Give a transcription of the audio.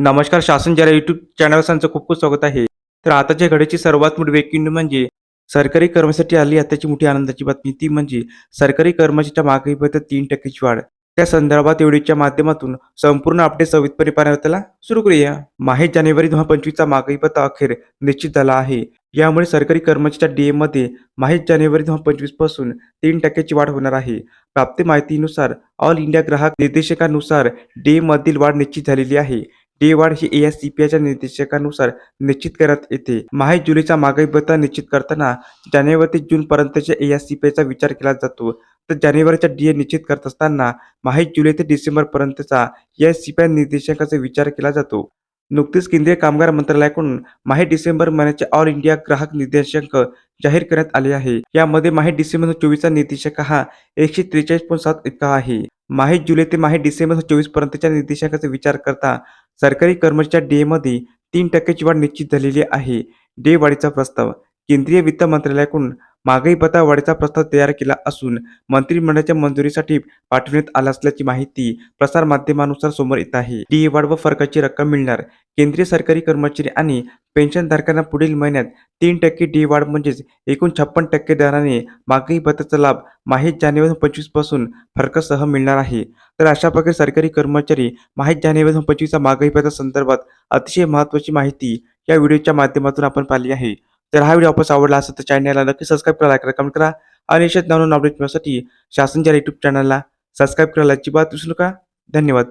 नमस्कार शासन जरा युट्यूब चॅनल त्यांचं खूप खूप स्वागत आहे. तर आताच्या घडीची सर्वात मोठी ब्रेकिंग म्हणजे सरकारी कर्मचारी आली आताची मोठी आनंदाची बातमी. ती म्हणजे सरकारी कर्मचाऱ्याच्या महागाईबद्दल तीन टक्क्याची वाढ. त्या संदर्भात एवढीच्या माध्यमातून संपूर्ण अपडेट सवितपणे पाहण्याला सुरू करूया. माहीत जानेवारी दोन हजार पंचवीसचा महागाई भत्ता अखेर निश्चित झाला आहे. यामुळे सरकारी कर्मचाऱ्याच्या डीए मध्ये माहीत जानेवारी दोन हजार पंचवीसपासून तीन टक्क्याची वाढ होणार आहे. प्राप्त माहितीनुसार ऑल इंडिया ग्राहक निर्देशकानुसार डीए मधील वाढ निश्चित झालेली आहे. डी वाढ ही ए एस निर्देशकानुसार निश्चित करण्यात येते. माहे जुलैचा महागाई भत्ता निश्चित करताना जानेवारी ते जून पर्यंतच्या ए एस चा विचार केला जातो. तर जानेवारीचा डीए निश्चित करत असताना माहे जुलै ते डिसेंबर पर्यंतचा एस सीपीआय निर्देशकाचा निर्देशांकाचा विचार केला जातो. नुकतीच केंद्रीय कामगार मंत्रालयाकडून माहे डिसेंबर महिन्याचे ऑल इंडिया ग्राहक निर्देशांक जाहीर करण्यात आले आहे. यामध्ये माहे डिसेंबर चोवीसचा निर्देशांक हा एकशे त्रेचाळीस पॉईंट सात इतका आहे. माहीत जुलै ते माहीत डिसेंबर चोवीस पर्यंतच्या निर्देशांकाचा विचार करता सरकारी कर्मचाऱ्याच्या डे मध्ये तीन टक्क्याची वाढ निश्चित झालेली आहे डे वाढीचा प्रस्ताव. केंद्रीय वित्त मंत्रालयाकडून महागाई भत्ता वाढीचा प्रस्ताव तयार केला असून मंत्रिमंडळाच्या मंजुरीसाठी पाठवण्यात आला असल्याची माहिती प्रसार माध्यमानुसार समोर येत आहे. डी वाढ व फरकाची रक्कम मिळणार. केंद्रीय सरकारी कर्मचारी आणि पेन्शनधारकांना पुढील महिन्यात तीन टक्के डी वाढ म्हणजेच एकूण छप्पन टक्के दराने महागाई भत्त्याचा लाभ माहीत जानेवारी पंचवीसपासून फरकासह मिळणार आहे. तर अशा प्रकारे सरकारी कर्मचारी माहीत जानेवारी पंचवीसचा महागाई भत्त्या संदर्भात अतिशय महत्त्वाची माहिती या व्हिडिओच्या माध्यमातून आपण पाहिली आहे. तर हा व्हिडिओ आपल्याला आवडला असेल तर चॅनलला नक्की सबस्क्राईब करा लाईक करा कमेंट करा. आणि अशाच नवनवीन अपडेट मिळण्यासाठी शासनच्या युट्यूब चॅनलला सबस्क्राईब करायला अजिबात विसरू नका. धन्यवाद.